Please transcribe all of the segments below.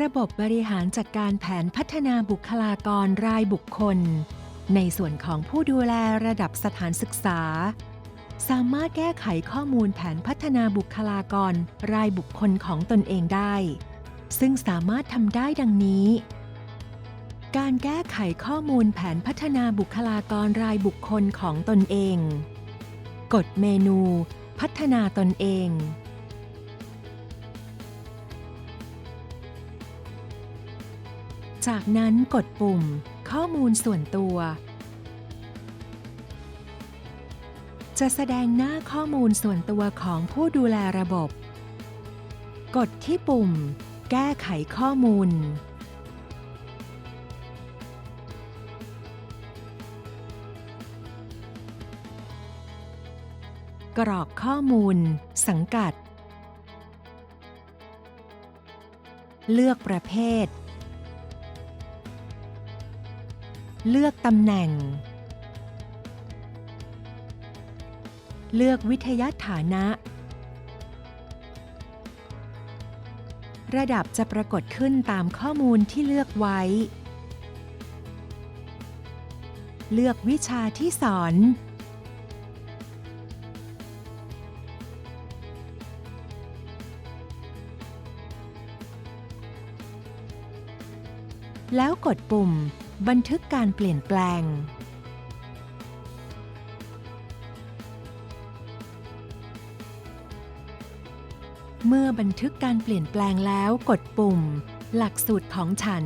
ระบบบริหารจัดการแผนพัฒนาบุคลากรรายบุคคล ในส่วนของผู้ดูแลระดับสถานศึกษา สามารถแก้ไขข้อมูลแผนพัฒนาบุคลากรรายบุคคลของตนเองได้ ซึ่งสามารถทำได้ดังนี้ การแก้ไขข้อมูลแผนพัฒนาบุคลากรรายบุคคลของตนเอง กดเมนู พัฒนาตนเอง จากนั้นกดปุ่ม ข้อมูลส่วนตัว จะแสดงหน้าข้อมูลส่วนตัวของผู้ดูแลระบบ กดที่ปุ่ม แก้ไขข้อมูล กรอกข้อมูล สังกัด เลือกประเภท เลือกตำแหน่ง เลือกวิทยาฐานะ ระดับจะปรากฏขึ้นตามข้อมูลที่เลือกไว้ เลือกวิชาที่สอน แล้วกดปุ่ม บันทึกการเปลี่ยนแปลง เมื่อบันทึกการเปลี่ยนแปลงแล้วกดปุ่ม หลักสูตรของฉัน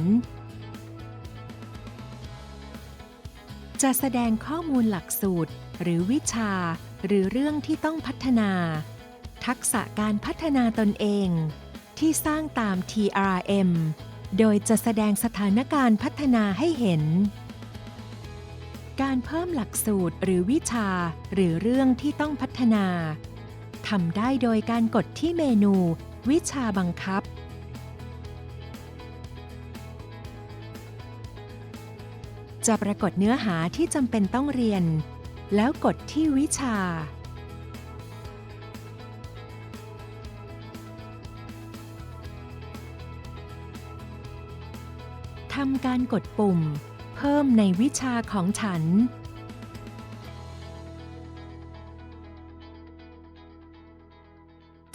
จะแสดงข้อมูลหลักสูตร หรือวิชา หรือเรื่องที่ต้องพัฒนา ทักษะการพัฒนาตนเอง ที่สร้างตาม TRM โดยจะแสดงสถานการณ์พัฒนาให้เห็น การเพิ่มหลักสูตรหรือวิชาหรือเรื่องที่ต้องพัฒนาทำได้โดยการกดที่เมนู วิชาบังคับ จะปรากฏเนื้อหาที่จำเป็นต้องเรียน แล้วกดที่วิชา ทำการกดปุ่ม เพิ่มในวิชาของฉัน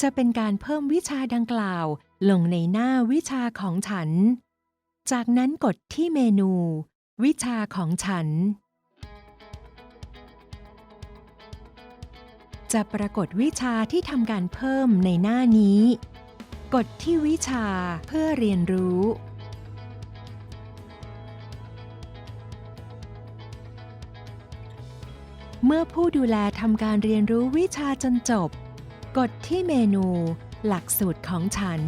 จะเป็นการเพิ่มวิชาดังกล่าว ลงในหน้าวิชาของฉัน จากนั้นกดที่เมนู วิชาของฉัน จะปรากฏวิชาที่ทำการเพิ่มในหน้านี้ กดที่วิชาเพื่อเรียนรู้ เมื่อผู้ดูแลทำการเรียนรู้วิชาจนจบ กดที่เมนู หลักสูตรของฉัน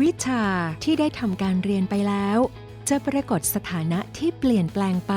วิชาที่ได้ทำการเรียนไปแล้ว จะปรากฏสถานะที่เปลี่ยนแปลงไป